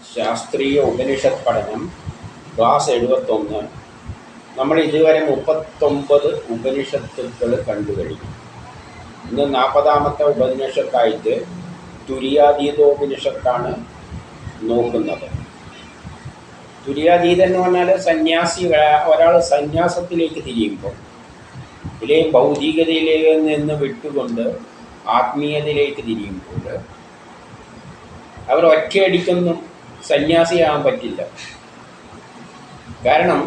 ശാസ്ത്രീയ ഉപനിഷത്ത് പഠനം ക്ലാസ് എഴുപത്തൊന്ന്. നമ്മൾ ഇതുവരെ മുപ്പത്തൊമ്പത് ഉപനിഷത്തുക്കൾ കണ്ടു കഴിഞ്ഞു ഇന്ന് നാൽപ്പതാമത്തെ ഉപനിഷത്തായിട്ട് തുര്യാതീതോപനിഷത്താണ് നോക്കുന്നത്. തുര്യാതീതം എന്ന് പറഞ്ഞാൽ സന്യാസി ഒരാൾ സന്യാസത്തിലേക്ക് തിരിയുമ്പോൾ ഇതിലെ ഭൗതികതയിലേക്ക് നിന്ന് വിട്ടുകൊണ്ട് ആത്മീയതയിലേക്ക് തിരിയുമ്പോൾ അവർ ഒറ്റയടിക്കൊന്നും സന്യാസിയാകാൻ പറ്റില്ല. കാരണം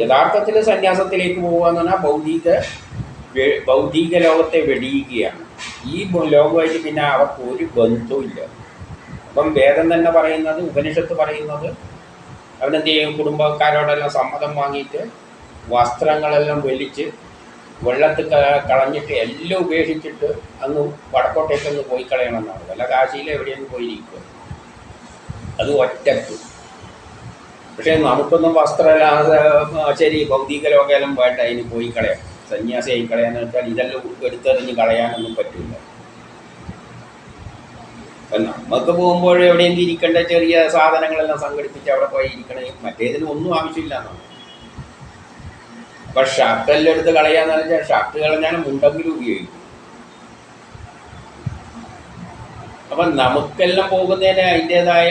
യഥാർത്ഥത്തിൽ സന്യാസത്തിലേക്ക് പോകുക എന്ന് പറഞ്ഞാൽ ഭൗതിക ഭൗതിക ലോകത്തെ വെടിയുകയാണ്. ഈ ലോകമായിട്ട് പിന്നെ അവർക്ക് ഒരു ബന്ധവുമില്ല. അപ്പം വേദം തന്നെ പറയുന്നത് ഉപനിഷത്ത് പറയുന്നത് അവനെന്ത് ചെയ്യും കുടുംബക്കാരോടെല്ലാം സമ്മതം വാങ്ങിയിട്ട് വസ്ത്രങ്ങളെല്ലാം വലിച്ച് വെള്ളത്തിൽ കളഞ്ഞിട്ട് എല്ലാം ഉപേക്ഷിച്ചിട്ട് അങ്ങ് വടക്കോട്ടേക്കൊന്ന് പോയി കളയണമെന്നാണ്. വല്ല കാശിയിൽ എവിടെയെങ്കിലും പോയിരിക്കുക അത് ഒറ്റയ്ക്ക് പക്ഷേ നമുക്കൊന്നും വസ്ത്രമല്ലാതെ ശരി ഭൗതിക ലോകമെല്ലാം പോയിട്ട് അതിന് പോയി കളയാം. സന്യാസിയായി കളയാന്ന് വെച്ചാൽ ഇതെല്ലാം എടുത്തെറിഞ്ഞ് കളയാനൊന്നും പറ്റില്ല. നമുക്ക് പോകുമ്പോൾ എവിടെയെങ്കിലും ഇരിക്കേണ്ട ചെറിയ സാധനങ്ങളെല്ലാം സംഘടിപ്പിച്ച് അവിടെ പോയി ഇരിക്കണേ മറ്റേതിന് ഒന്നും ആവശ്യമില്ല എന്നാണ് അപ്പം ഷർട്ടെല്ലാം എടുത്ത് കളയാന്ന് വെച്ചാൽ ഷർട്ട് കളഞ്ഞാലും മുണ്ടെങ്കിലും ഉപയോഗിക്കും. അപ്പം നമുക്കെല്ലാം പോകുന്നതിന് അതിന്റെതായ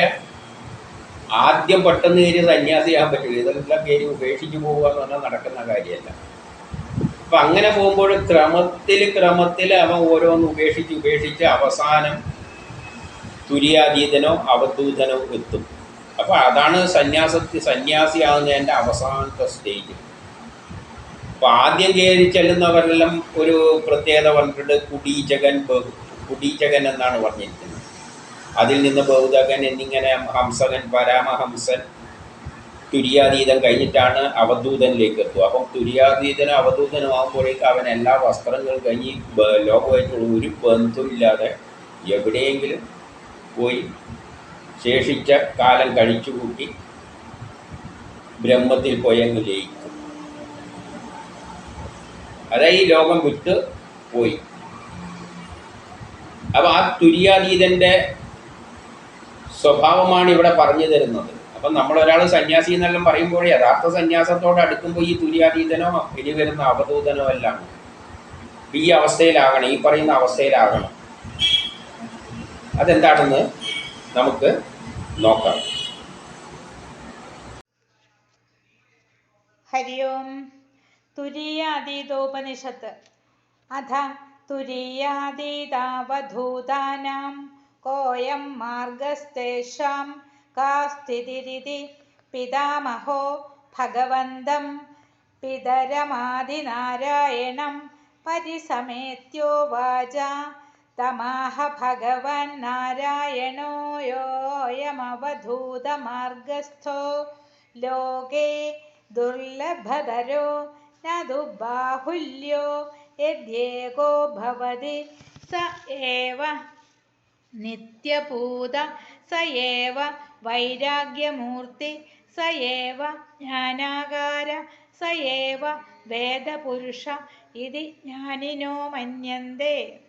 ആദ്യം പെട്ടെന്ന് കയറി സന്യാസിയാകാൻ പറ്റില്ല ഇതെല്ലാം കയറി ഉപേക്ഷിച്ച് പോകുക എന്ന് പറഞ്ഞാൽ നടക്കുന്ന കാര്യമല്ല. അപ്പം അങ്ങനെ പോകുമ്പോൾ ക്രമത്തിൽ ക്രമത്തിൽ അവൻ ഓരോന്ന് ഉപേക്ഷിച്ച് ഉപേക്ഷിച്ച് അവസാനം തുര്യാതീതനോ അവധൂതനോ എത്തും. അപ്പോൾ അതാണ് സന്യാസത്തിൽ സന്യാസിയാകുന്നതിന്റെ അവസാനത്തെ സ്റ്റേജ് അപ്പോൾ ആദ്യം കയറി ചെല്ലുന്നവരെല്ലാം ഒരു പ്രത്യേകത പറഞ്ഞിട്ടുണ്ട്. കുടീചകൻ കുടീചകൻ എന്നാണ് പറഞ്ഞിരിക്കുന്നത്. അതിൽ നിന്ന് ബൗദ്ധകൻ എന്നിങ്ങനെ ഹംസകൻ പരാമഹംസൻ തുര്യാതീതം കഴിഞ്ഞിട്ടാണ് അവധൂതനിലേക്ക് എത്തുക. അപ്പം തുര്യാതീതനും അവധൂതനും ആകുമ്പോഴേക്കും അവൻ എല്ലാ വസ്ത്രങ്ങളും കഴിഞ്ഞ് ലോകമായിട്ടുള്ള ഒരു ബന്ധമില്ലാതെ എവിടെയെങ്കിലും പോയി ശേഷിച്ച കാലം കഴിച്ചു കൂട്ടി ബ്രഹ്മത്തിൽ പോയി അങ്ങ് ലയിക്കും. അതായത് ഈ ലോകം വിട്ട് പോയി. അപ്പം ആ തുര്യാതീതന്റെ സ്വഭാവമാണ് ഇവിടെ പറഞ്ഞു തരുന്നത്. അപ്പം നമ്മളൊരാൾ സന്യാസി എന്നെല്ലാം പറയുമ്പോൾ യഥാർത്ഥ സന്യാസത്തോട് അടുക്കുമ്പോൾ ഈ തുര്യാതീതനോ ഇനി വരുന്ന അവധൂതനോ എല്ലാം ഈ അവസ്ഥയിലാകണം ഈ പറയുന്ന അവസ്ഥയിലാകണം. അതെന്താണെന്ന് നമുക്ക് നോക്കാം. ഹരി ഓം തുരിയാതീതോപനിഷത്ത്. അഥ തുരീയാതീതാവധൂതാനാം कोऽयं मार्गस्तेषां का स्थितिरिति पितामहो भगवन्तं पितरमादिनारायणं परिसमेत्योवाच तमाह भगवन्नारायणो योऽयमवधूतमार्गस्थो लोके दुर्लभधरो न तु बाहुल्यो यद्येको भवति स एव നിത്യപൂത സയേവ വൈരാഗ്യമൂർത്തി സയേവ ജ്ഞാനാകാര സയേവ വേദപുരുഷ ഇതി ജ്ഞാനിനോ മന്യന്തേ.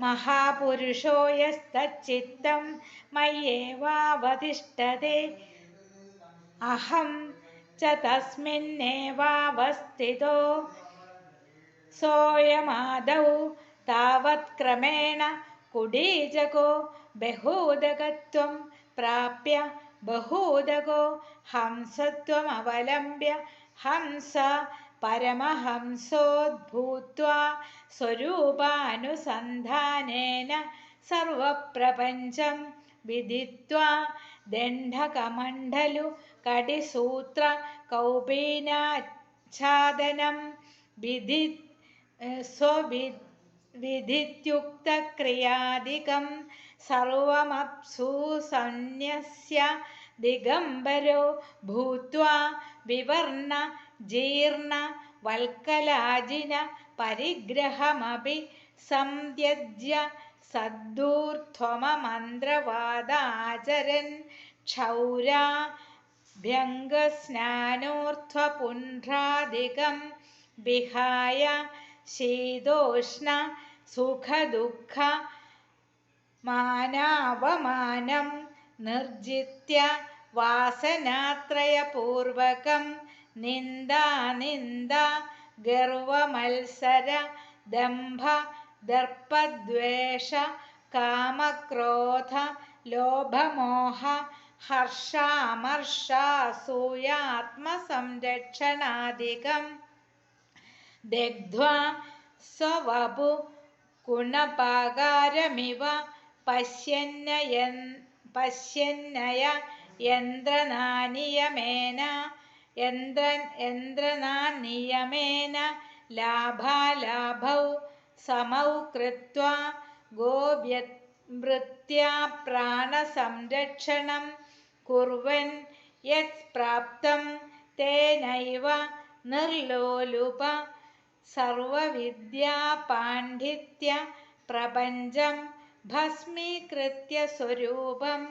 മഹാപുരുഷോ യസ്തച്ചിത്തം മയ്യേവാവതിഷ്ഠതേ അഹം ച തസ്മിന്നേവാവസ്ഥിതോ. സോയമാദൗ താവത്ക്രമേണ कुडीजगो बहूदकत्वं प्राप्य बहूदगो हंसत्वमवलम्ब्य हंस परमहंसोद्भूत्वा स्वरूपानुसन्धानेन सर्वप्रपञ्चं विदित्वा दण्डकमण्डलु कटिसूत्रकौपीनाच्छादनं विदि स्वविद् സർവമപ്സു സന്യസ്യ ദിഗംബരോ ഭൂത്വാ വിവർണ ജീർണ വൽക്കലാജിന പരിഗ്രഹമപി സംത്യജ്യ സദ്ദൂർധ്വമന്ത്രവാദാചരൻ ക്ഷൗരാ ഭ്യംഗസ്നാനോർധ്വപുണ്ഡ്രാദികം വിഹായ ശീതോഷ്ണ സുഖദുഃഖ മാനാവമാനം നിർജിത്യ വാസനാത്രയപൂർവകം നിന്ദാ നിന്ദ ഗർവമത്സര ദംഭ ദർപ്പദ്വേഷ കാമക്രോധ ലോഭമോഹ ഹർഷാമർഷാസൂയാത്മസംരക്ഷണാദികം दग्ध्वा स बभु गुणपाकारमिव पश्यन्नयन् यन्द्र यन्द्रनानियमेन लाभालाभौ समौ कृत्वा गोव्यमृत्याप्राणसंरक्षणं कुर्वन् यत् प्राप्तं तेनैव निर्लोलुप सर्वविद्यापाण्डित्यप्रपञ्चं भस्मीकृत्य स्वरूपं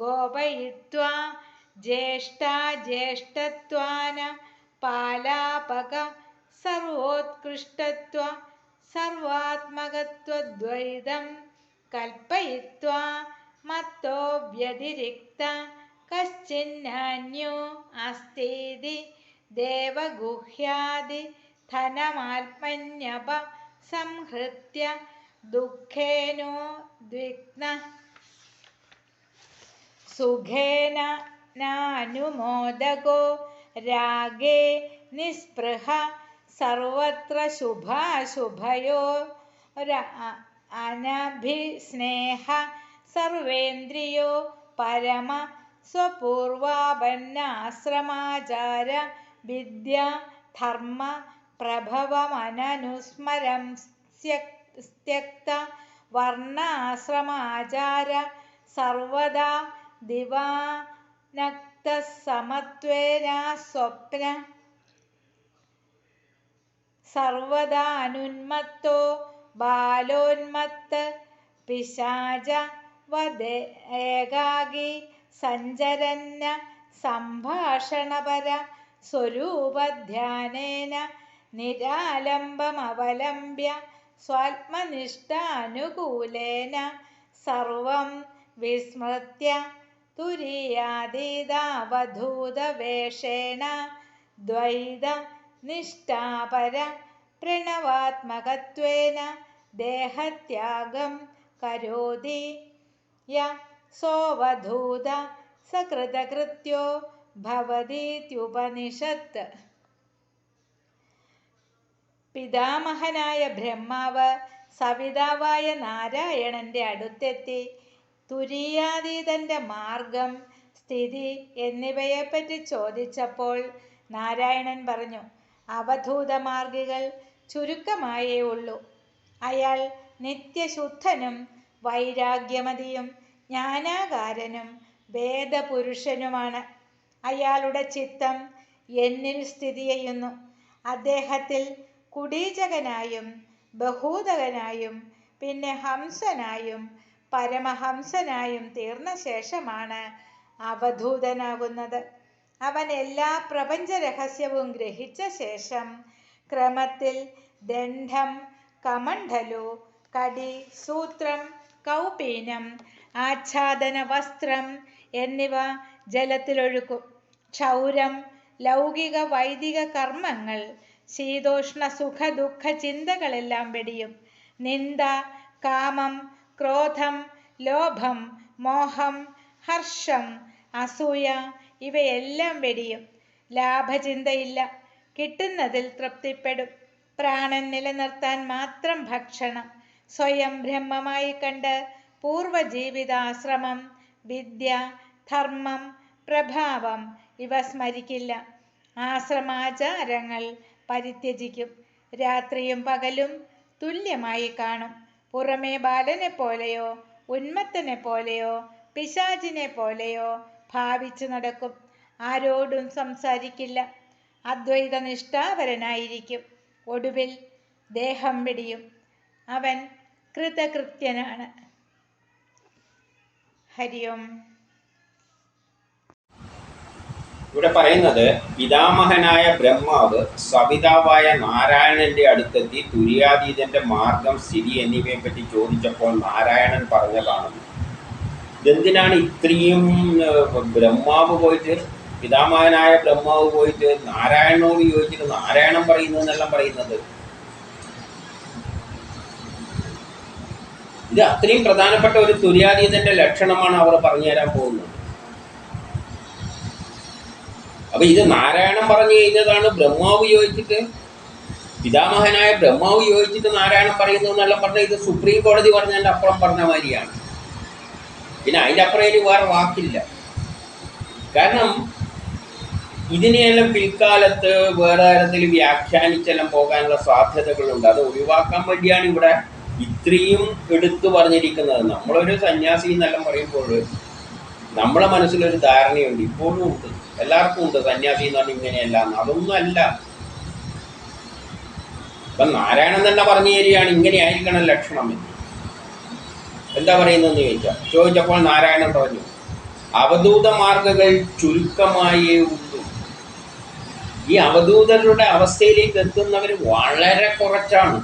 गोपयित्वा ज्येष्ठाज्येष्ठत्वान पालापक सर्वोत्कृष्टत्व सर्वात्मकत्वद्वैतं कल्पयित्वा मत्तो व्यतिरिक्त कश्चिन्नान्यो अस्तीति देवगुह्यादि धनमात्मन्यप संहृत्य दुःखेनो द्विग्न सुखेन नानुमोदको रागे निःस्पृह सर्वत्र शुभाशुभयो अनभिस्नेह सर्वेन्द्रियो परम स्वपूर्वाभन्नाश्रमाचार विद्या धर्म प्रभवमननुस्मरं त्यक्त वर्णाश्रमाचार सर्वदा वर्ण समत्वेन स्वप्न सर्वदानुन्मत्तो बालोन्मत्त पिशाच वदे एकागी सञ्चरन् सम्भाषणपर स्वरूपध्यानेन निरालम्बमवलम्ब्य स्वात्मनिष्ठानुकूलेन सर्वं विस्मृत्य तुरीयादिदावधूतवेषेण द्वैतनिष्ठापरप्रणवात्मकत्वेन देहत्यागं करोति य सोऽवधूत सकृतकृत्यो भवतीत्युपनिषत् പിതാമഹനായ ബ്രഹ്മാവ് സവിതാവായ നാരായണന്റെ അടുത്തെത്തി തുരീയാതീതന്റെ മാർഗം സ്ഥിതി എന്നിവയെപ്പറ്റി ചോദിച്ചപ്പോൾ നാരായണൻ പറഞ്ഞു അവധൂതമാർഗികൾ ചുരുക്കമായേ ഉള്ളൂ. അയാൾ നിത്യശുദ്ധനും വൈരാഗ്യമതിയും ജ്ഞാനാകാരനും വേദപുരുഷനുമാണ്. അയാളുടെ ചിത്തം എന്നിൽ സ്ഥിതി ചെയ്യുന്നു. അദ്ദേഹത്തിൽ കുടീചകനായും ബഹൂതകനായും പിന്നെ ഹംസനായും പരമഹംസനായും തീർന്ന ശേഷമാണ് അവധൂതനാകുന്നത്. അവൻ എല്ലാ പ്രപഞ്ച രഹസ്യവും ഗ്രഹിച്ച ശേഷം ക്രമത്തിൽ ദണ്ഡം കമണ്ഡലു കടി സൂത്രം കൗപീനം ആച്ഛാദന വസ്ത്രം എന്നിവ ജലത്തിലൊഴുക്കും. ക്ഷൗരം ലൗകിക വൈദിക കർമ്മങ്ങൾ ശീതോഷ്ണ സുഖ ദുഃഖ ചിന്തകളെല്ലാം വെടിയും. നിന്ദ കാമം ക്രോധം ലോഭം മോഹം ഹർഷം അസൂയ ഇവയെല്ലാം വെടിയും. ലാഭചിന്തയില്ല കിട്ടുന്നതിൽ തൃപ്തിപ്പെടും. പ്രാണൻ നിലനിർത്താൻ മാത്രം ഭക്ഷണം. സ്വയം ബ്രഹ്മമായി കണ്ട് പൂർവജീവിതാശ്രമം വിദ്യ ധർമ്മം പ്രഭാവം ഇവ സ്മരിക്കില്ല. ആശ്രമാചാരങ്ങൾ പരിത്യജിക്കും. രാത്രിയും പകലും തുല്യമായി കാണും. പുറമേ ബാലനെ പോലെയോ ഉന്മത്തനെ പോലെയോ പിശാചിനെ പോലെയോ ഭാവിച്ചു നടക്കും. ആരോടും സംസാരിക്കില്ല. അദ്വൈത നിഷ്ഠാപരനായിരിക്കും ഒടുവിൽ ദേഹം വെടിയും അവൻ കൃതകൃത്യനാണ്. ഹരിയോം. ഇവിടെ പറയുന്നത് പിതാമഹനായ ബ്രഹ്മാവ് സവിതാവായ നാരായണന്റെ അടുത്തെത്തി തുര്യാതീതന്റെ മാർഗം സ്ഥിതി എന്നിവയെ പറ്റി ചോദിച്ചപ്പോൾ നാരായണൻ പറഞ്ഞതാണ്. ഇതെന്തിനാണ് ഇത്രയും ബ്രഹ്മാവ് പോയിട്ട് പിതാമഹനായ ബ്രഹ്മാവ് പോയിട്ട് നാരായണനോട് ചോദിച്ചിട്ട് നാരായണൻ പറയുന്നതെന്നെല്ലാം പറയുന്നത്? ഇത് അത്രയും പ്രധാനപ്പെട്ട ഒരു തുര്യാതീതന്റെ ലക്ഷണമാണ് അവർ പറഞ്ഞു തരാൻ പോകുന്നത്. അപ്പൊ ഇത് നാരായണം പറഞ്ഞു കഴിഞ്ഞതാണ് ബ്രഹ്മാവ് യോജിച്ചിട്ട്. പിതാമഹനായ ബ്രഹ്മാവ് യോജിച്ചിട്ട് നാരായണം പറയുന്നു എന്നെല്ലാം പറഞ്ഞ ഇത് സുപ്രീം കോടതി പറഞ്ഞതിന്റെ അപ്പുറം പറഞ്ഞ മാതിരിയാണ്. പിന്നെ അതിന്റെ അപ്പുറം ഇനി വേറെ വാക്കില്ല. കാരണം ഇതിനെയെല്ലാം പിൽക്കാലത്ത് വേറെ തരത്തിൽ വ്യാഖ്യാനിച്ചെല്ലാം പോകാനുള്ള സാധ്യതകളുണ്ട്. അത് ഒഴിവാക്കാൻ വേണ്ടിയാണ് ഇവിടെ ഇത്രയും എടുത്തു പറഞ്ഞിരിക്കുന്നത്. നമ്മളൊരു സന്യാസി എന്നെല്ലാം പറയുമ്പോൾ നമ്മളെ മനസ്സിലൊരു ധാരണയുണ്ട് ഇപ്പോഴും ഉണ്ട്. എല്ലാവർക്കും ഉണ്ട്. സന്യാസി എന്ന് പറഞ്ഞാൽ ഇങ്ങനെയല്ല. അതൊന്നും അല്ല. ഇപ്പൊ നാരായണൻ തന്നെ പറഞ്ഞു തരികയാണ് ഇങ്ങനെയായിരിക്കണം ലക്ഷണം എന്ന്. എന്താ പറയുന്നതെന്ന് ചോദിച്ചാൽ ചോദിച്ചപ്പോൾ നാരായണൻ പറഞ്ഞു അവധൂത മാർഗകൾ ചുരുക്കമായേ ഉള്ളൂ. ഈ അവധൂതരുടെ അവസ്ഥയിലേക്ക് എത്തുന്നവർ വളരെ കുറച്ചാണ്.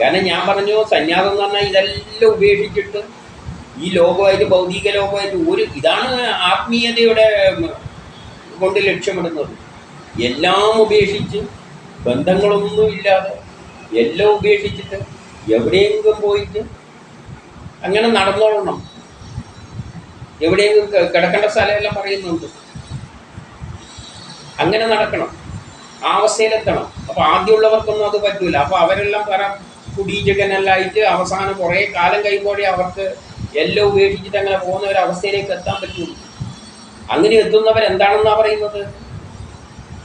കാരണം ഞാൻ പറഞ്ഞു സന്യാസം എന്ന് പറഞ്ഞാൽ ഇതെല്ലാം ഉപേക്ഷിച്ചിട്ട് ഈ ലോകമായിട്ട് ഭൗതിക ലോകമായിട്ട് ഒരു ഇതാണ് ആത്മീയതയുടെ കൊണ്ട് ലക്ഷ്യമിടുന്നത്. എല്ലാം ഉപേക്ഷിച്ച് ബന്ധങ്ങളൊന്നും ഇല്ലാതെ എല്ലാം ഉപേക്ഷിച്ചിട്ട് എവിടെയെങ്കിലും പോയിട്ട് അങ്ങനെ നടന്നോളണം. എവിടെയെങ്കിലും കിടക്കേണ്ട സ്ഥലമെല്ലാം പറയുന്നുണ്ട്. അങ്ങനെ നടക്കണം. ആ അവസ്ഥയിലെത്തണം. അപ്പൊ ആദ്യമുള്ളവർക്കൊന്നും അത് പറ്റൂല. അപ്പൊ അവരെല്ലാം പറ കുടീചകനെല്ലായിട്ട് അവസാനം കുറേ കാലം കഴിയുമ്പോഴേ അവർക്ക് എല്ലാം ഉപേക്ഷിച്ചിട്ട് അങ്ങനെ പോകുന്ന ഒരു അവസ്ഥയിലേക്ക് എത്താൻ പറ്റുള്ളൂ. അങ്ങനെ എത്തുന്നവർ എന്താണെന്നാ പറയുന്നത്?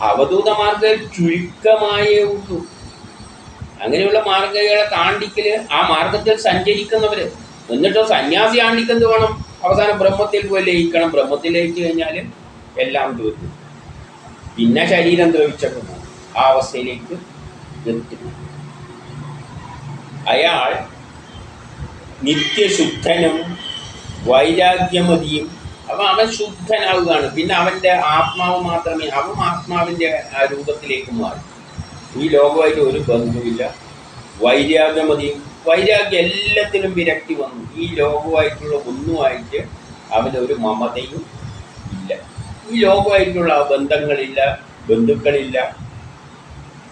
അവധൂത മാർഗം ചുരുക്കമായേ ഉള്ളൂ. അങ്ങനെയുള്ള മാർഗങ്ങളെ താണ്ടിക്കൽ ആ മാർഗത്തിൽ സഞ്ചരിക്കുന്നവര് എന്നിട്ടോ സന്യാസി ആണ്ടിക്കെന്ത് വേണം? അവസാനം ബ്രഹ്മത്തിൽ പോയി ലയിക്കണം. ബ്രഹ്മത്തിൽ ലയിച്ചു കഴിഞ്ഞാൽ എല്ലാം തീർന്നു പിന്നെ ശരീരം ദ്രവിച്ചൊക്കെ ആ അവസ്ഥയിലേക്ക് എത്തുന്നു അയാൾ നിത്യശുദ്ധനും വൈരാഗ്യമതിയും. അപ്പം അവൻ ശുദ്ധനാവുകയാണ്. പിന്നെ അവന്റെ ആത്മാവ് മാത്രമേ അവൻ ആത്മാവിന്റെ ആ രൂപത്തിലേക്ക് മാറും. ഈ ലോകമായിട്ട് ഒരു ബന്ധുവില്ല വൈരാഗ്യമതിയും. വൈരാഗ്യം എല്ലാത്തിനും വിരക്തി വന്നു. ഈ ലോകമായിട്ടുള്ള ഒന്നുമായിട്ട് അവനൊരു മമതയും ഇല്ല. ഈ ലോകമായിട്ടുള്ള ബന്ധങ്ങളില്ല ബന്ധുക്കളില്ല.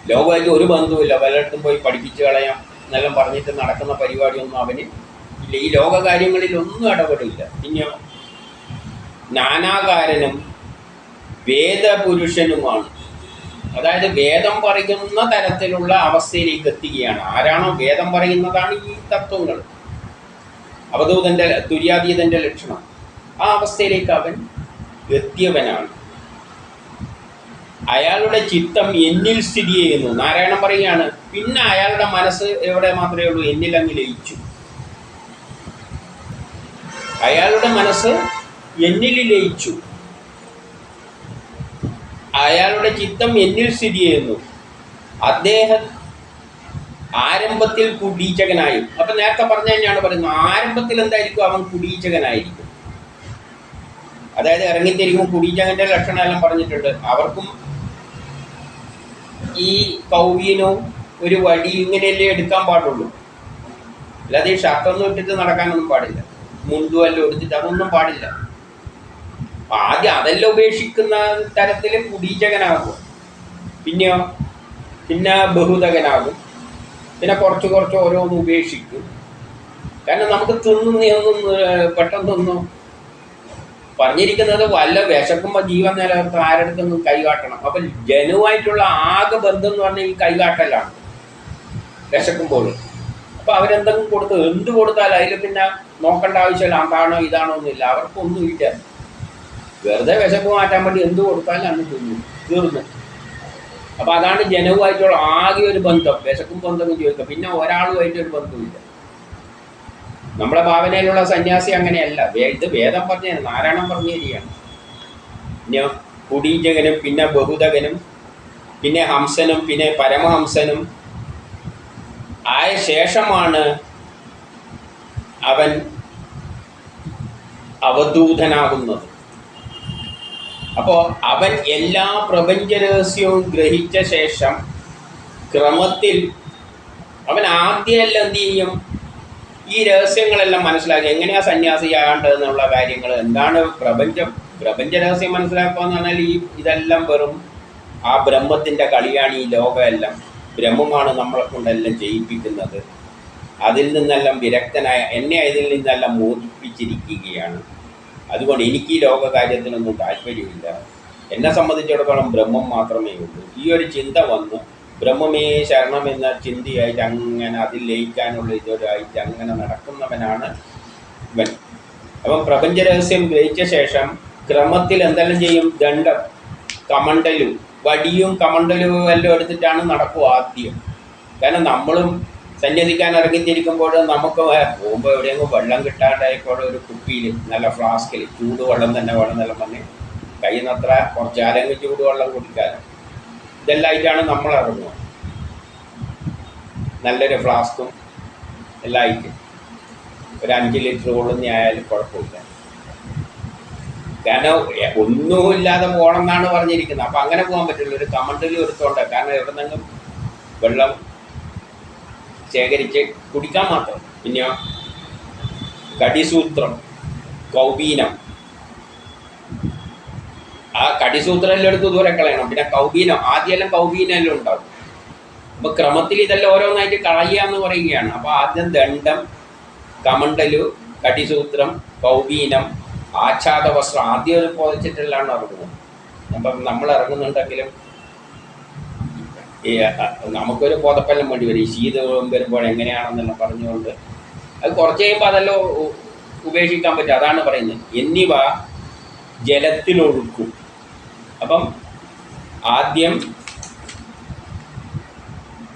ലോകമായിട്ട് ഒരു ബന്ധവുമില്ല. പലയിടത്തും പോയി പഠിപ്പിച്ചു കളയാം. എന്നെല്ലാം പറഞ്ഞിട്ട് നടക്കുന്ന പരിപാടിയൊന്നും അവന് ഇല്ല ഈ ലോകകാര്യങ്ങളിൽ ഒന്നും ഇടപെടില്ല. പിന്നെയോ നാനാകാരനും വേദപുരുഷനുമാണ്. അതായത് വേദം പറയുന്ന തരത്തിലുള്ള അവസ്ഥയിലേക്ക് എത്തുകയാണ്. ആരാണോ വേദം പറയുന്നതാണ് ഈ തത്വങ്ങൾ. അവധൂതന്റെ തുര്യാതീതന്റെ ലക്ഷണം. ആ അവസ്ഥയിലേക്ക് അവൻ എത്തിയവനാണ്. അയാളുടെ ചിത്തം എന്നിൽ സ്ഥിതി ചെയ്യുന്നു. നാരായണൻ പറയുകയാണ് പിന്നെ അയാളുടെ മനസ്സ് എവിടെ മാത്രമേ ഉള്ളൂ? എന്നിൽ അങ്ങ് ലയിച്ചു. അയാളുടെ മനസ്സ് എന്നിൽ ലയിച്ചു. അയാളുടെ ചിത്തം എന്നിൽ സ്ഥിതി ചെയ്യുന്നു. അദ്ദേഹം ആരംഭത്തിൽ കുടീചകനായി അപ്പൊ നേരത്തെ പറഞ്ഞ തന്നെയാണ് പറയുന്നത് ആരംഭത്തിൽ എന്തായിരിക്കും അവൻ കുടീചകനായിരിക്കും അതായത് ഇറങ്ങിത്തിരിക്കും കുടീചകന്റെ ലക്ഷണം എല്ലാം പറഞ്ഞിട്ടുണ്ട്. അവർക്കും ഈ കൗവീനോ ഒരു വടി ഇങ്ങനെയല്ലേ എടുക്കാൻ പാടുള്ളൂ. അല്ലാതെ ഈ ഷർട്ടൊന്നും ഇട്ടിട്ട് നടക്കാനൊന്നും പാടില്ല. മുണ്ടും എല്ലാം എടുത്തിട്ട് അതൊന്നും പാടില്ല. ആദ്യം അതെല്ലാം ഉപേക്ഷിക്കുന്ന തരത്തിൽ കുടീചകനാകും. പിന്നെയോ? പിന്നെ ബഹുതകനാകും. പിന്നെ കുറച്ച് കുറച്ച് ഓരോന്ന് ഉപേക്ഷിക്കും. കാരണം നമുക്ക് ഏഹ്, പെട്ടെന്നൊന്നും പറഞ്ഞിരിക്കുന്നത് വല്ല വിശക്കുമ്പോൾ ജീവൻ നിലനിർത്താൻ ആരെടുത്തൊന്നും കൈകാട്ടണം. അപ്പം ജനുവായിട്ടുള്ള ആകെ ബന്ധം എന്ന് പറഞ്ഞാൽ ഈ കൈകാട്ടലാണ്. വിശക്കുമ്പോൾ. അപ്പം അവരെന്തെങ്കിലും കൊടുത്ത് എന്ത് കൊടുത്താൽ അതിൽ പിന്നെ നോക്കേണ്ട ആവശ്യമില്ല. അതാണോ ഇതാണോ ഒന്നുമില്ല അവർക്കൊന്നും ഇല്ല. വെറുതെ വിശപ്പ് മാറ്റാൻ വേണ്ടി എന്ത് കൊടുത്താലും അന്ന് തിന്നു. തീർന്നു. അപ്പൊ അതാണ് ജനവുമായിട്ടുള്ള ആകെ ഒരു ബന്ധം. വിശക്കും ബന്ധം ചോദിക്കുക. പിന്നെ ഒരാളുമായിട്ട് ഒരു ബന്ധമില്ല നമ്മളെ ഭാവനയിലുള്ള സന്യാസി അങ്ങനെയല്ല. ഇത് വേദം പറഞ്ഞു നാരായണം പറഞ്ഞ ശരിയാണ്. പിന്നെ കുടീജകനും പിന്നെ ബഹുതകനും പിന്നെ ഹംസനും പിന്നെ പരമഹംസനും ആയ ശേഷമാണ് അവൻ അവധൂതനാകുന്നത്. അപ്പോൾ അവൻ എല്ലാ പ്രപഞ്ച രഹസ്യവും ഗ്രഹിച്ച ശേഷം ക്രമത്തിൽ അവൻ ആദ്യമല്ല എന്ത് ചെയ്യും? ഈ രഹസ്യങ്ങളെല്ലാം മനസ്സിലാക്കി. എങ്ങനെയാ സന്യാസിയാകേണ്ടത് എന്നുള്ള കാര്യങ്ങൾ. എന്താണ് പ്രപഞ്ചം? പ്രപഞ്ച രഹസ്യം മനസ്സിലാക്കുക എന്ന് പറഞ്ഞാൽ ഈ ഇതെല്ലാം വെറും ആ ബ്രഹ്മത്തിന്റെ കളിയാണ് ഈ ലോകമെല്ലാം. ബ്രഹ്മമാണ് നമ്മളെ കൊണ്ടെല്ലാം ചെയ്യിപ്പിക്കുന്നത് അതിൽ നിന്നെല്ലാം വിരക്തനായ എന്നെ അതിൽ നിന്നെല്ലാം മോചിപ്പിച്ചിരിക്കുകയാണ്. അതുകൊണ്ട് എനിക്ക് ഈ ലോകകാര്യത്തിനൊന്നും താല്പര്യമില്ല. എന്നെ സംബന്ധിച്ചിടത്തോളം ബ്രഹ്മം മാത്രമേ ഉള്ളൂ. ഈ ഒരു ചിന്ത വന്ന്. ബ്രഹ്മമേ ശരണം എന്ന ചിന്തയായിട്ട് അങ്ങനെ അതിൽ ലയിക്കാനുള്ള ഇതൊരായിട്ട് അങ്ങനെ നടക്കുന്നവനാണ് ഇവൻ. അപ്പം പ്രപഞ്ച രഹസ്യം ഗ്രഹിച്ച ശേഷം ക്രമത്തിൽ എന്തെല്ലാം ചെയ്യും? ദണ്ഡം കമണ്ടലും വടിയും കമണ്ടലും എല്ലാം എടുത്തിട്ടാണ് നടക്കുക ആദ്യം. കാരണം നമ്മളും സന്യസിക്കാൻ ഇറങ്ങിത്തിരിക്കുമ്പോൾ നമുക്ക് പോകുമ്പോൾ എവിടെയെങ്കിലും വെള്ളം കിട്ടാണ്ടായപ്പോൾ ഒരു കുപ്പിയിൽ നല്ല ഫ്ലാസ്കിൽ ചൂടുവെള്ളം തന്നെ വേണം നല്ല പറഞ്ഞ് കഴിയുന്നത്ര നിന്ന് അത്ര കുറച്ച് ആരെങ്കിലും ചൂടുവെള്ളം കുടിക്കാനും ഇതെല്ലാം ആയിട്ടാണ് നമ്മൾ ഇറങ്ങുക. നല്ലൊരു ഫ്ലാസ്കും എല്ലാം ആയിട്ട്. ഒരു അഞ്ച് ലിറ്റർ കൊള്ളുന്ന ആയാലും കുഴപ്പമില്ല. കാരണം ഒന്നുമില്ലാതെ പോകണം എന്നാണ് പറഞ്ഞിരിക്കുന്നത്. അപ്പം അങ്ങനെ പോകാൻ പറ്റില്ല. ഒരു കമണ്ടിൽ ഒരുത്തോണ്ട്. കാരണം എവിടെ നിന്നെങ്കിലും വെള്ളം ശേഖരിച്ച് കുടിക്കാൻ മാത്രം. പിന്നെ കടിസൂത്രം കൗബീനം. ആ കടിസൂത്രം എല്ലാം എടുത്ത് ദൂരെ കളയണം. പിന്നെ കൗബീനം ആദ്യമെല്ലാം കൗബീനം എല്ലാം ഉണ്ടാവും. അപ്പൊ ക്രമത്തിൽ ഇതെല്ലാം ഓരോന്നായിട്ട് കളയുക എന്ന് പറയുകയാണ്. അപ്പൊ ആദ്യം ദണ്ഡം കമണ്ടലു കടിസൂത്രം കൗബീനം ആച്ഛാദ വസ്ത്രം ആദ്യം ഒരു പുതച്ചിട്ടെല്ലാം ഇറങ്ങുന്നത് അപ്പം നമ്മൾ ഇറങ്ങുന്നുണ്ടെങ്കിലും ഈ നമുക്കൊരു പുതപ്പെല്ലാം വേണ്ടി വരും. ഈ ശീതം വരുമ്പോൾ എങ്ങനെയാണെന്നെല്ലാം പറഞ്ഞുകൊണ്ട് അത് കുറച്ച് കഴിയുമ്പോൾ അതെല്ലാം ഉപേക്ഷിക്കാൻ പറ്റും. അതാണ് പറയുന്നത്. എന്നിവ ജലത്തിലൊഴുക്കും. അപ്പം ആദ്യം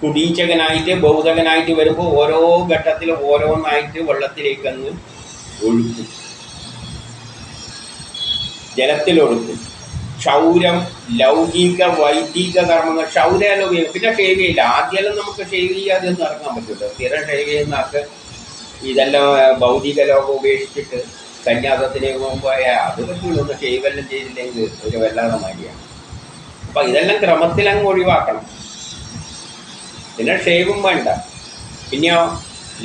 കുടീച്ചകനായിട്ട് ബൗദ്ധകനായിട്ട് വരുമ്പോൾ ഓരോ ഘട്ടത്തിലും ഓരോന്നായിട്ട് വെള്ളത്തിലേക്ക് അങ്ങ് ഒഴുക്കും. ജലത്തിലൊഴുക്കും. ക്ഷൗരം ലൗകിക വൈദിക കർമ്മങ്ങൾ ക്ഷൗരമെല്ലാം ഉപയോഗിക്കും പിന്നെ ഷേവ് ചെയ്യില്ല. ആദ്യമെല്ലാം നമുക്ക് ഷേവ് ചെയ്യാതെ ഒന്നും ഇറങ്ങാൻ പറ്റില്ല സ്ഥിരം ഷേവ് ചെയ്യുന്ന ആൾക്ക് ഇതെല്ലാം ഭൗതിക ലോകം ഉപേക്ഷിച്ചിട്ട് സന്യാസത്തിലേക്ക് പോകുമ്പോൾ അത് പറ്റുള്ളൂ ഒന്ന് ഷേവ് എല്ലാം ചെയ്തില്ലെങ്കിൽ ഒരു വല്ലാതെ മാതിരിയാണ് അപ്പം ഇതെല്ലാം ക്രമത്തിൽ അങ്ങ് ഒഴിവാക്കണം. പിന്നെ ഷേവും വേണ്ട. പിന്നെയോ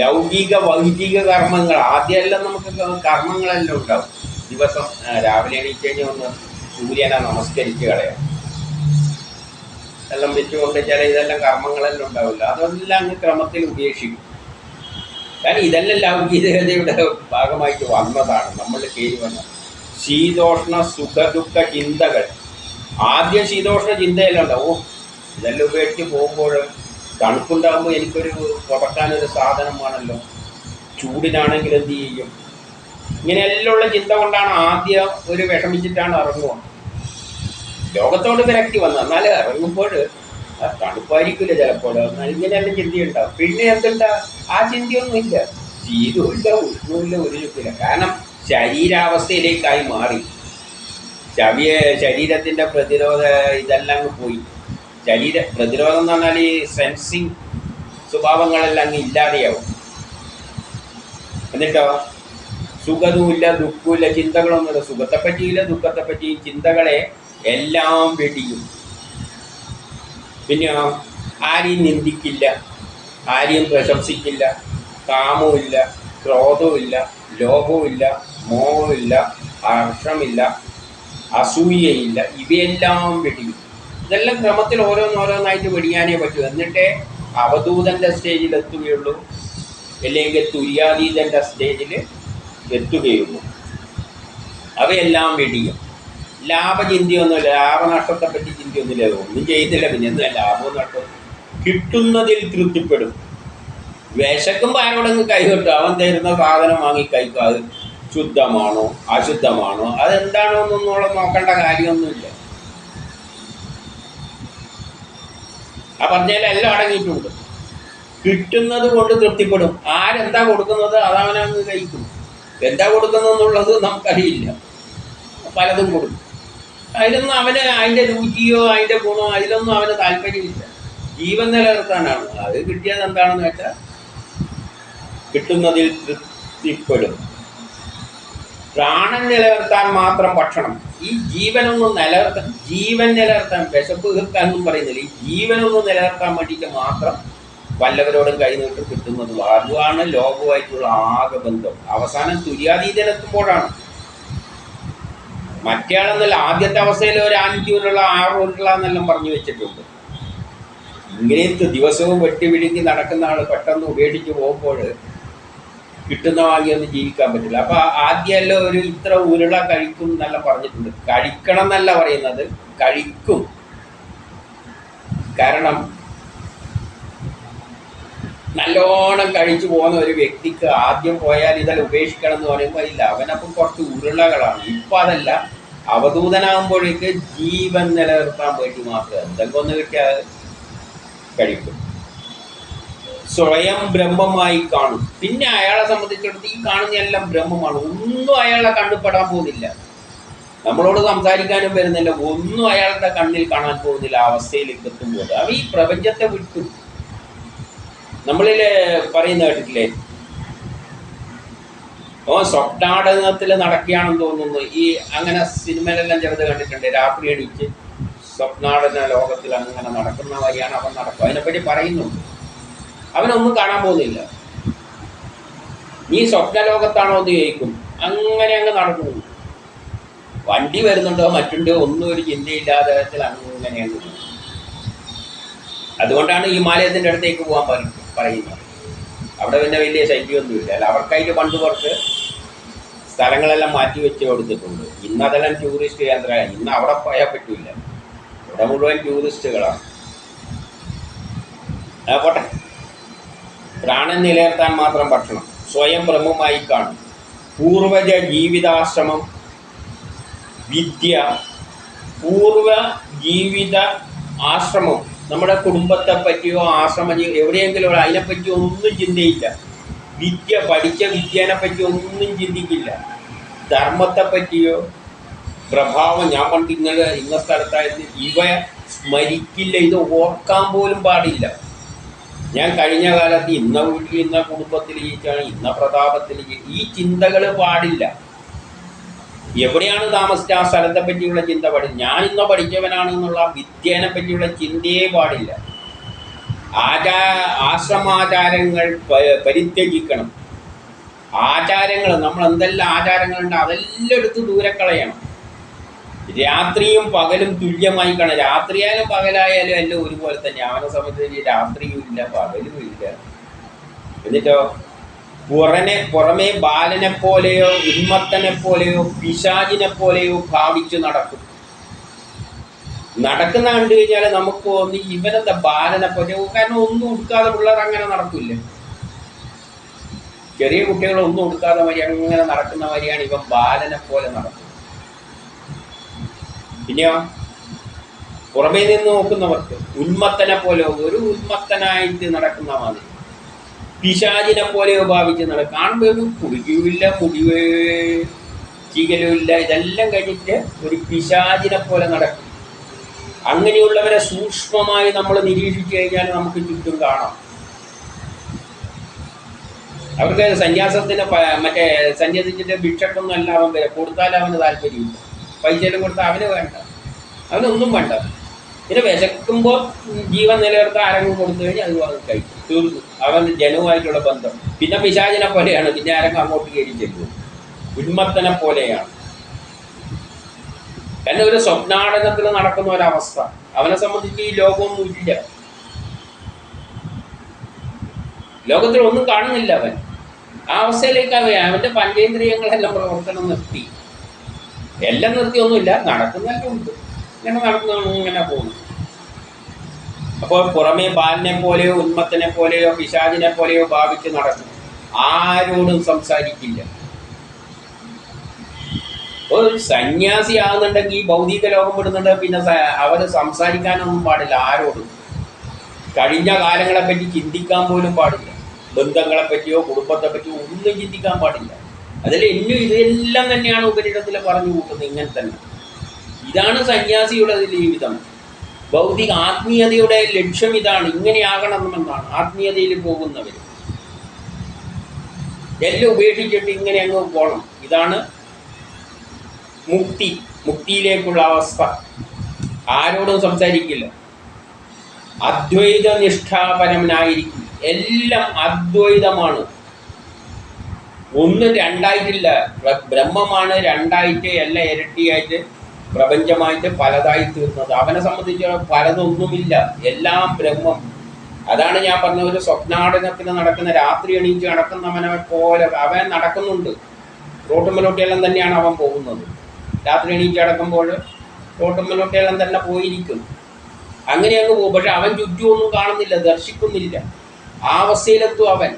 ലൗകിക വൈദിക കർമ്മങ്ങൾ ആദ്യമെല്ലാം നമുക്ക് കർമ്മങ്ങളെല്ലാം ഉണ്ടാവും. ദിവസം രാവിലെ എണീറ്റ് കഴിഞ്ഞാൽ ഒന്ന് സൂര്യനെ നമസ്കരിച്ച് കളയാം. എല്ലാം വെച്ചുകൊണ്ട് ചില ഇതെല്ലാം കർമ്മങ്ങളെല്ലാം ഉണ്ടാവില്ല അതെല്ലാം അങ്ങ് ക്രമത്തിൽ ഉപേക്ഷിക്കും. കാരണം ഇതെല്ലാം ലൗകികതയുടെ ഭാഗമായിട്ട് വന്നതാണ്. നമ്മൾ കയറി വന്നത് ശീതോഷ്ണ സുഖദുഃഖ ചിന്തകൾ. ആദ്യം ശീതോഷ്ണ ചിന്തയെല്ലാം ഉണ്ടാവും. ഇതെല്ലാം ഉപേക്ഷിച്ച് പോകുമ്പോൾ തണുപ്പുണ്ടാകുമ്പോൾ എനിക്കൊരു പുറക്കാനൊരു സാധനമാണല്ലോ ചൂടിനാണെങ്കിൽ എന്ത് ചെയ്യും? ഇങ്ങനെയെല്ലാം ഉള്ള ചിന്ത കൊണ്ടാണ് ആദ്യം ഒരു വിഷമിച്ചിട്ടാണ് ഇറങ്ങുക ലോകത്തോട് വിരക്തി വന്നത്. എന്നാലും ഇറങ്ങുമ്പോൾ തണുപ്പായിരിക്കില്ല ചിലപ്പോൾ. എന്നാൽ ഇങ്ങനെയെല്ലാം ചിന്തയുണ്ടാവും. പിന്നെ എന്തുണ്ടാ? ആ ചിന്തയൊന്നുമില്ല. ശീതമില്ല ഉഷ്ണമില്ല ഒരു ചുറ്റില്ല കാരണം ശരീരാവസ്ഥയിലേക്കായി മാറി. ചവിയെ ശരീരത്തിന്റെ പ്രതിരോധ ഇതെല്ലാം പോയി. ശരീര പ്രതിരോധം എന്ന് പറഞ്ഞാൽ ഈ സെൻസിങ് സ്വഭാവങ്ങളെല്ലാം അങ്ങ് ഇല്ലാതെയാവും. എന്നിട്ടോ? സുഖതുമില്ല ദുഃഖമില്ല ചിന്തകളൊന്നുമില്ല. സുഖത്തെ പറ്റിയില്ല ദുഃഖത്തെ പറ്റി ചിന്തകളെ എല്ലാം വെടിയും. പിന്നെ ആരെയും നിന്ദിക്കില്ല ആരെയും പ്രശംസിക്കില്ല കാമവുമില്ല ക്രോധവുമില്ല ലോഭവുമില്ല മോഹമില്ല ഹർഷമില്ല അസൂയയില്ല. ഇവയെല്ലാം വെടിയും. ഇതെല്ലാം ക്രമത്തിൽ ഓരോന്നോരോന്നായിട്ട് വെടിയാനേ പറ്റൂ. എന്നിട്ടേ അവധൂതന്റെ സ്റ്റേജിൽ എത്തുകയുള്ളൂ. അല്ലെങ്കിൽ തുര്യാതീതന്റെ സ്റ്റേജിൽ എത്തുകയുള്ളൂ അവയെല്ലാം വെടിയും ലാഭചിന്തയൊന്നുമില്ല. ലാഭനഷ്ടത്തെ പറ്റി ചിന്തയൊന്നുമില്ല. ഒന്നും ചെയ്യുന്നില്ല പിന്നെ എന്താ ലാഭവും നഷ്ടവും. കിട്ടുന്നതിൽ തൃപ്തിപ്പെടും. വിശക്കുമ്പോൾ ആരോടങ്ങ് കൈകൊട്ടും അവൻ തരുന്ന സാധനം വാങ്ങി കഴിക്കും. അത് ശുദ്ധമാണോ? അശുദ്ധമാണോ? അതെന്താണോ എന്നൊന്നും നോക്കേണ്ട കാര്യമൊന്നുമില്ല. ആ പറഞ്ഞതിലെല്ലാം അടങ്ങിയിട്ടുണ്ട്. കിട്ടുന്നത് കൊണ്ട് തൃപ്തിപ്പെടും. ആരെന്താ കൊടുക്കുന്നത്? അതവനങ്ങ് കഴിക്കും. എന്താ കൊടുക്കുന്നതെന്നുള്ളത് നമുക്കറിയില്ല. പലതും കൊടുക്കും. അതിലൊന്നും അവന് അതിന്റെ രുചിയോ അതിന്റെ ഗുണമോ അതിലൊന്നും അവന് താല്പര്യമില്ല. ജീവൻ നിലനിർത്താനാണ്. അത് കിട്ടിയത് എന്താണെന്ന് വെച്ചാൽ കിട്ടുന്നതിൽ തൃപ്തിപ്പെടും. പ്രാണൻ നിലനിർത്താൻ മാത്രം ഭക്ഷണം. ഈ ജീവനൊന്നും നിലനിർത്താൻ ജീവൻ നിലനിർത്താൻ വിശപ്പ് തീർക്കാനൊന്നും പറയുന്നില്ല. ഈ ജീവനൊന്നും നിലനിർത്താൻ വേണ്ടിയിട്ട് മാത്രം വല്ലവരോടും കൈനീട്ട് കിട്ടുന്നതും അതുമാണ് ലോകവുമായിട്ടുള്ള ആകെ ബന്ധം. അവസാനം തുര്യാതീതനെത്തുമ്പോഴാണ് മറ്റേയാളെന്നല്ല ആദ്യത്തെ അവസ്ഥയിൽ ഒരു അഞ്ച് ഉരുള ആറ് ഉരുള എന്നെല്ലാം പറഞ്ഞു വെച്ചിട്ടുണ്ട്. ഇങ്ങനെയൊക്കെ ദിവസവും വെട്ടി വെട്ടിവിഴുങ്ങി നടക്കുന്ന ആൾ പെട്ടെന്ന് ഉപേക്ഷിച്ച് പോകുമ്പോൾ കിട്ടുന്ന വാങ്ങിയൊന്നും ജീവിക്കാൻ പറ്റില്ല. അപ്പോൾ ആദ്യമല്ലോ ഒരു ഇത്ര ഉരുള കഴിക്കും എന്നെല്ലാം പറഞ്ഞിട്ടുണ്ട്. കഴിക്കണം എന്നല്ല പറയുന്നത് കഴിക്കും. കാരണം നല്ലോണം കഴിച്ചു പോകുന്ന ഒരു വ്യക്തിക്ക് ആദ്യം പോയാൽ ഇതെല്ലാം ഉപേക്ഷിക്കണം എന്ന് പറയുമ്പോൾ ഇല്ല അവനപ്പം കുറച്ച് ഉരുളകളാണ്. ഇപ്പൊ അതല്ല അവധൂതനാകുമ്പോഴേക്ക് ജീവൻ നിലനിർത്താൻ വേണ്ടി മാത്രം എന്തെങ്കിലും ഒന്ന് കിട്ടിയാൽ കഴിക്കും. സ്വയം ബ്രഹ്മമായി കാണും. പിന്നെ അയാളെ സംബന്ധിച്ചിടത്ത് ഈ കാണുന്ന എല്ലാം ബ്രഹ്മമാണ്. ഒന്നും അയാളെ കണ്ടുപെടാൻ പോകുന്നില്ല. നമ്മളോട് സംസാരിക്കാനും വരുന്നില്ല. ഒന്നും അയാളുടെ കണ്ണിൽ കാണാൻ പോകുന്നില്ല. അവസ്ഥയിലേക്ക് എത്തുമ്പോൾ. അവ ഈ പ്രപഞ്ചത്തെ വിട്ടു. നമ്മളിൽ പറയുന്ന കേട്ടിട്ടില്ലേ? ഓ സ്വപ്നാടകത്തിൽ നടക്കുകയാണെന്ന് തോന്നുന്നു. ഈ അങ്ങനെ സിനിമയിലെല്ലാം ചെറുത് കണ്ടിട്ടുണ്ട്. രാത്രി എണീച്ച് സ്വപ്നാടന ലോകത്തിൽ അങ്ങനെ നടക്കുന്ന വഴിയാണ് അവൻ നടക്കുക. അതിനെപ്പറ്റി പറയുന്നുണ്ട് അവനൊന്നും കാണാൻ പോകുന്നില്ല. നീ സ്വപ്നലോകത്താണോ എന്ന് ചോദിക്കും. അങ്ങനെ അങ്ങ് നടക്കുന്നു. വണ്ടി വരുന്നുണ്ടോ മറ്റുണ്ടോ ഒന്നും ഒരു ചിന്തയില്ലാതെ അങ്ങനെ അങ്ങ് അതുകൊണ്ടാണ് ഹിമാലയത്തിന്റെ അടുത്തേക്ക് പോകാൻ പറയും പറയുന്നത്. അവിടെ പിന്നെ വലിയ ശല്യമൊന്നുമില്ല അല്ല അവർക്കായിട്ട് പണ്ട് കുറച്ച് സ്ഥലങ്ങളെല്ലാം മാറ്റി വെച്ച് കൊടുത്തിട്ടുണ്ട്. ഇന്ന് അതെല്ലാം ടൂറിസ്റ്റ് കേന്ദ്രമാണ് ഇന്ന് അവിടെ പോയാൽ പറ്റില്ല ഇവിടെ മുഴുവൻ ടൂറിസ്റ്റുകളാണ് പോട്ടെ. പ്രാണൻ നിലനിർത്താൻ മാത്രം ഭക്ഷണം സ്വയം ബ്രഹ്മമായി കാണും. പൂർവജ ജീവിതാശ്രമം വിദ്യ പൂർവ ജീവിത ആശ്രമം നമ്മുടെ കുടുംബത്തെ പറ്റിയോ ആശ്രമ എവിടെയെങ്കിലും അതിനെപ്പറ്റി ഒന്നും ചിന്തയില്ല. വിദ്യ പഠിച്ച വിദ്യനെ പറ്റി ഒന്നും ചിന്തിക്കില്ല. ധർമ്മത്തെ പറ്റിയോ പ്രഭാവം ഞാൻ പണ്ട് ഇന്നലെ ഇന്ന സ്ഥലത്തായിരുന്നു. ഇവ സ്മരിക്കില്ല ഇത് ഓർക്കാൻ പോലും പാടില്ല. ഞാൻ കഴിഞ്ഞ കാലത്ത് ഇന്ന വീട്ടിൽ ഇന്ന കുടുംബത്തിൽ ജീവിച്ചാണ് ഇന്ന പ്രതാപത്തിൽ ഈ ചിന്തകൾ പാടില്ല. എവിടെയാണ് താമസിച്ച ആ സ്ഥലത്തെ പറ്റിയുള്ള ചിന്ത പാടില്ല. ഞാൻ ഇന്ന പഠിച്ചവനാണ് എന്നുള്ള വിദ്യേനെ പറ്റിയുള്ള ചിന്തയെ പാടില്ല. ആചാ ആശ്രമാചാരങ്ങൾ പരിത്യജിക്കണം. ആചാരങ്ങൾ നമ്മൾ എന്തെല്ലാം ആചാരങ്ങളുണ്ട് അതെല്ലാം എടുത്ത് ദൂരെ കളയണം രാത്രിയും പകലും തുല്യമായി കാണാം രാത്രിയായാലും പകലായാലും എല്ലാം ഒരുപോലെ തന്നെ. അവനെ രാത്രിയും ഇല്ല പകലും ഇല്ല. എന്നിട്ടോ? പുറനെ പുറമേ ബാലനെ പോലെയോ ഉന്മത്തനെ പോലെയോ പിശാചിനെ പോലെയോ ഭാവിച്ചു നടക്കും. നടക്കുന്ന കണ്ടു കഴിഞ്ഞാൽ നമുക്ക് തോന്നി ഇവനെന്താ ബാലനെ പോലെ? കാരണം ഒന്നും ഉടുക്കാതെ പിള്ളേർ അങ്ങനെ നടക്കില്ല? ചെറിയ കുട്ടികൾ ഒന്നും ഉടുക്കാതെ വരി അങ്ങനെ നടക്കുന്ന വരിയാണ് ഇവൻ ബാലനെ പോലെ നടക്കുന്നത്. പിന്നെയോ? പുറമേ നിന്ന് നോക്കുന്നവർക്ക് ഉന്മത്തനെ പോലെ ഒരു ഉന്മത്തനായിട്ട് നടക്കുന്ന മാതിരി. പിശാചിനെ പോലെ ഭാവിച്ച് നടക്കും. കാണുമ്പോൾ ഒരു കുടിക്കുകയില്ല മുടിവേ ചീകലുമില്ല ഇതെല്ലാം കഴിഞ്ഞിട്ട് ഒരു പിശാചിനെ പോലെ നടക്കും. അങ്ങനെയുള്ളവരെ സൂക്ഷ്മമായി നമ്മൾ നിരീക്ഷിച്ചു കഴിഞ്ഞാൽ നമുക്ക് ചുറ്റും കാണാം. അവർക്ക് സന്യാസത്തിന് മറ്റേ സന്യാസിച്ചിട്ട് ഭിക്ഷക്കൊന്നും അല്ല അവൻ വരെ കൊടുത്താൽ അവന് താല്പര്യമില്ല. പൈസയിലും കൊടുത്താൽ അവന് വേണ്ട. അവനൊന്നും വേണ്ട. പിന്നെ വിശക്കുമ്പോൾ ജീവൻ നിലനിർത്താൻ ആരെങ്കിലും കൊടുത്തു കഴിഞ്ഞാൽ അത് അത് കഴിക്കും. അവൻ ജനവുമായിട്ടുള്ള ബന്ധം. പിന്നെ പിശാചിനെ പോലെയാണ് പിന്നെ ആരെങ്കിലും അങ്ങോട്ട് കയറി ചെല്ലും ഉന്മത്തനെ പോലെയാണ്. തന്നെ ഒരു സ്വപ്നാടനത്തിൽ നടക്കുന്ന ഒരവസ്ഥ. അവനെ സംബന്ധിച്ച് ഈ ലോകമൊന്നും ഇല്ല ലോകത്തിൽ ഒന്നും കാണുന്നില്ല അവൻ. ആ അവസ്ഥയിലേക്ക് അവൻ അവന്റെ പഞ്ചേന്ദ്രിയങ്ങളെല്ലാം പ്രവർത്തനം നിർത്തി. എല്ലാം നിർത്തിയൊന്നുമില്ല നടക്കുന്നതൊക്കെ ഉണ്ട്. ഇങ്ങനെ നടക്കുന്ന ഇങ്ങനെ പോകുന്നു. അപ്പോൾ പുറമേ ബാലിനെ പോലെയോ ഉന്മത്തനെ പോലെയോ പിശാചിനെ പോലെയോ ഭാവിച്ച് നടക്കും. ആരോടും സംസാരിക്കില്ല. ഒരു സന്യാസി ആകുന്നുണ്ടെങ്കിൽ ഭൗതിക ലോകം വിടുന്നുണ്ട് പിന്നെ അവർ സംസാരിക്കാനൊന്നും പാടില്ല ആരോടും. കഴിഞ്ഞ കാലങ്ങളെപ്പറ്റി ചിന്തിക്കാൻ പോലും പാടില്ല. ബന്ധങ്ങളെ പറ്റിയോ കുടുംബത്തെ പറ്റിയോ ഒന്നും ചിന്തിക്കാൻ പാടില്ല. അതിൽ എന്നും ഇതെല്ലാം തന്നെയാണ് ഉപരിടത്തിൽ പറഞ്ഞു കൂട്ടുന്നത് ഇങ്ങനെ തന്നെ. ഇതാണ് സന്യാസിയുടെ ജീവിതം ഭൗതിക ആത്മീയതയുടെ ലക്ഷ്യം ഇതാണ്. ഇങ്ങനെയാകണമെന്നാണ് ആത്മീയതയിൽ പോകുന്നവർ. എല്ലാം ഉപേക്ഷിച്ചിട്ട് ഇങ്ങനെ അങ്ങ് പോകണം ഇതാണ് മുക്തി. മുക്തിയിലേക്കുള്ള അവസ്ഥ. ആരോടും സംസാരിക്കില്ല. അദ്വൈത നിഷ്ഠാപരമനായിരിക്കും എല്ലാം അദ്വൈതമാണ്. ഒന്ന് രണ്ടായിട്ടില്ല. ബ്രഹ്മമാണ് രണ്ടായിട്ട് അല്ല ഇരട്ടിയായിട്ട് പ്രപഞ്ചമായിട്ട് പലതായി തീർന്നത്. അവനെ സംബന്ധിച്ച് പലതൊന്നുമില്ല. എല്ലാം ബ്രഹ്മം. അതാണ് ഞാൻ പറഞ്ഞ ഒരു സ്വപ്നാടനത്തിന് നടക്കുന്ന രാത്രി എണീച്ച് നടക്കുന്നവനെ പോലെ അവൻ നടക്കുന്നുണ്ട്. റോട്ടുമ്മലോട്ടിയെല്ലാം തന്നെയാണ് അവൻ പോകുന്നത്. രാത്രി എണീച്ച് നടക്കുമ്പോൾ റോട്ടുമ്മലോട്ടിയെല്ലാം തന്നെ പോയിരിക്കും. അങ്ങനെ അങ്ങ് പോകും. പക്ഷെ അവൻ ചുറ്റുമൊന്നും കാണുന്നില്ല ദർശിക്കുന്നില്ല. ആ അവസ്ഥയിലെത്തും അവൻ.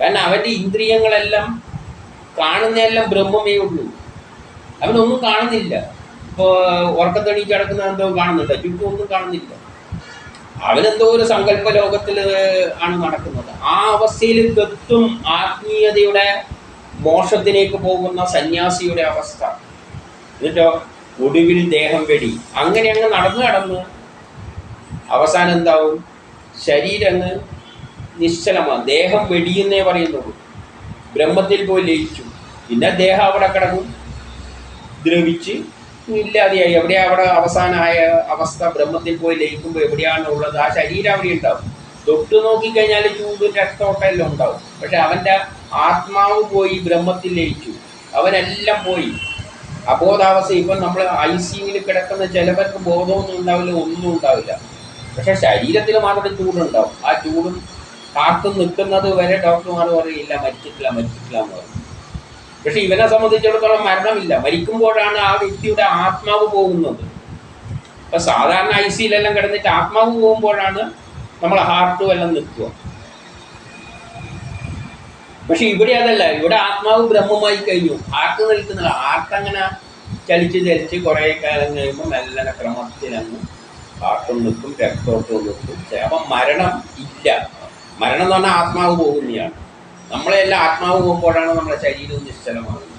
കാരണം അവന്റെ ഇന്ദ്രിയങ്ങളെല്ലാം കാണുന്നതെല്ലാം ബ്രഹ്മമേ ഉള്ളൂ. അവനൊന്നും കാണുന്നില്ല. ഇപ്പോൾ ഉറക്കത്തെണീച്ച് കിടക്കുന്ന എന്തോ കാണുന്നുണ്ട്? ചുറ്റും ഒന്നും കാണുന്നില്ല. അവനെന്തോ ഒരു സങ്കല്പ ലോകത്തിൽ ആണ് നടക്കുന്നത്. ആ അവസ്ഥയിൽ തെത്തും ആത്മീയതയുടെ മോഷത്തിലേക്ക് പോകുന്ന സന്യാസിയുടെ അവസ്ഥ. എന്നിട്ടോ ഒടുവിൽ ദേഹം വെടി. അങ്ങനെ അങ്ങ് നടന്നു നടന്ന് അവസാനം എന്താവും? ശരീരം അങ്ങ് നിശ്ചലമാണ് ദേഹം വെടിയെന്നേ പറയുന്നുള്ളൂ. ബ്രഹ്മത്തിൽ പോയി ലയിച്ചു. പിന്നെ ദേഹം അവിടെ കിടക്കും ദ്രവിച്ച് ഇല്ലാതെയായി. എവിടെ അവിടെ അവസാനമായ അവസ്ഥ? ബ്രഹ്മത്തിൽ പോയി ലയിക്കുമ്പോൾ എവിടെയാണ് ഉള്ളത്? ആ ശരീരം അവിടെ ഉണ്ടാവും. തൊട്ട് നോക്കിക്കഴിഞ്ഞാൽ ചൂട് രക്തോട്ടെല്ലാം ഉണ്ടാവും. പക്ഷെ അവന്റെ ആത്മാവ് പോയി ബ്രഹ്മത്തിൽ ലയിച്ചു. അവനെല്ലാം പോയി. അബോധാവസ്ഥ. ഇപ്പം നമ്മൾ ഐ സിയിൽ കിടക്കുന്ന ചിലവർക്ക് ബോധമൊന്നും ഉണ്ടാവില്ല ഒന്നും ഉണ്ടാവില്ല. പക്ഷെ ശരീരത്തിൽ മാത്രം ചൂടുണ്ടാവും. ആ ചൂടും കാത്തു നിൽക്കുന്നത് വരെ ഡോക്ടർമാർ പറയില്ല മരിച്ചിട്ടില്ല മരിച്ചിട്ടില്ല എന്ന് പറയും. പക്ഷെ ഇവനെ സംബന്ധിച്ചിടത്തോളം മരണമില്ല. മരിക്കുമ്പോഴാണ് ആ വ്യക്തിയുടെ ആത്മാവ് പോകുന്നത്. അപ്പൊ സാധാരണ ഐ സിയിലെല്ലാം കിടന്നിട്ട് ആത്മാവ് പോകുമ്പോഴാണ് നമ്മൾ ഹാർട്ടും എല്ലാം നിൽക്കുക പക്ഷെ ഇവിടെ അതല്ല ഇവിടെ ആത്മാവ് ബ്രഹ്മമായി കഴിഞ്ഞു. ആർക്ക് നിൽക്കുന്നില്ല ആർക്കങ്ങനെ ചലിച്ച് ചലിച്ച് കുറേ കാലം കഴിയുമ്പോൾ നല്ല ക്രമത്തിലങ്ങ് ഹാർട്ടും നിൽക്കും രക്തോട്ടവും നിൽക്കും. അപ്പം മരണം ഇല്ല. മരണം എന്ന് പറഞ്ഞാൽ ആത്മാവ് പോകുന്നതാണ്. നമ്മളെല്ലാം ആത്മാവ് പോകുമ്പോഴാണ് നമ്മുടെ ശരീരവും നിശ്ചലമാകുന്നത്.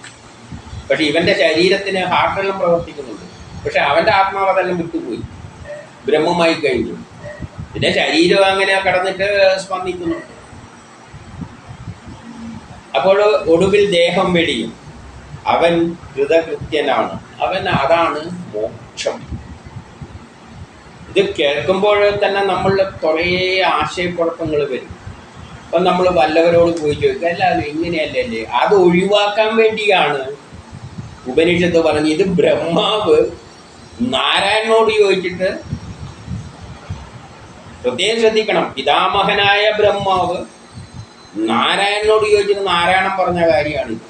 പക്ഷെ ഇവന്റെ ശരീരത്തിന് ഹാർട്ടെല്ലാം പ്രവർത്തിക്കുന്നുണ്ട്. പക്ഷെ അവന്റെ ആത്മാവ് അതെല്ലാം വിട്ടുപോയി. ബ്രഹ്മമായി കഴിഞ്ഞു. പിന്നെ ശരീരം അങ്ങനെ കടന്നിട്ട് സ്പന്ദിക്കുന്നുണ്ട്. അപ്പോൾ ഒടുവിൽ ദേഹം വെടിയും. അവൻ കൃതകൃത്യനാണ്. അവൻ അതാണ് മോക്ഷം. ഇത് കേൾക്കുമ്പോൾ തന്നെ നമ്മളിൽ കുറേ ആശയക്കുഴപ്പങ്ങൾ വരും. അപ്പം നമ്മൾ വല്ലവരോട് പോയി ചോദിക്കുക എല്ലാവരും ഇങ്ങനെയല്ലേ അത് ഒഴിവാക്കാൻ വേണ്ടിയാണ്. ഉപനിഷത്ത് പറഞ്ഞ് ഇത് ബ്രഹ്മാവ് നാരായണനോട് ചോദിച്ചിട്ട് പ്രത്യേകം ശ്രദ്ധിക്കണം. പിതാമഹനായ ബ്രഹ്മാവ് നാരായണനോട് ചോദിച്ചിട്ട് നാരായണൻ പറഞ്ഞ കാര്യമാണിത്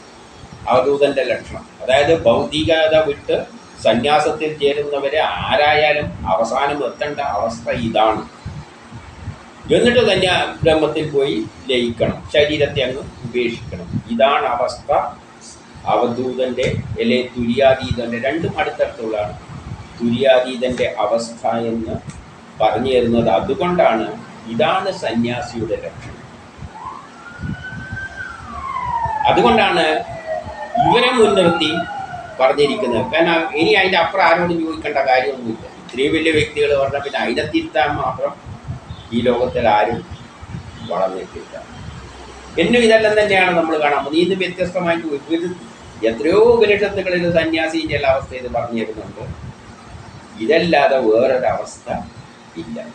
അവധൂതന്റെ ലക്ഷണം. അതായത് ഭൗതികത വിട്ട് സന്യാസത്തിൽ ചേരുന്നവരെ ആരായാലും അവസാനം എത്തേണ്ട അവസ്ഥ ഇതാണ്. എന്നിട്ട് തന്നെ ബ്രഹ്മത്തിൽ പോയി ലയിക്കണം. ശരീരത്തെ അങ്ങ് ഉപേക്ഷിക്കണം. ഇതാണ് അവസ്ഥ. അവധൂതന്റെ അല്ലെ തുര്യാതീതന്റെ രണ്ടും അടുത്തടുത്തുള്ളതാണ്. തുര്യാതീതന്റെ അവസ്ഥ എന്ന് പറഞ്ഞു തരുന്നത് അതുകൊണ്ടാണ് ഇതാണ് സന്യാസിയുടെ ലക്ഷണം. അതുകൊണ്ടാണ് ഇവരെ മുൻനിർത്തി പറഞ്ഞിരിക്കുന്നത്. കാരണം ഇനി അതിന്റെ അപ്പുറം ആരോടും ചോദിക്കേണ്ട കാര്യമൊന്നുമില്ല. ഇത്രയും വലിയ വ്യക്തികൾ പറഞ്ഞാൽ പിന്നെ അതിനെ തിരുത്താൻ മാത്രം ഈ ലോകത്തിൽ ആരും വളർന്നിട്ടില്ല. എന്നും ഇതെല്ലാം തന്നെയാണ് നമ്മൾ കാണാൻ പോകുന്നത്. ഇത് വ്യത്യസ്തമായിട്ട് എത്രയോ ഉപനിഷത്തുകളിൽ സന്യാസിന്റെ എല്ലാ അവസ്ഥ ഇത് പറഞ്ഞു തരുന്നുണ്ട്. ഇതല്ലാതെ വേറൊരവസ്ഥ ഇല്ല.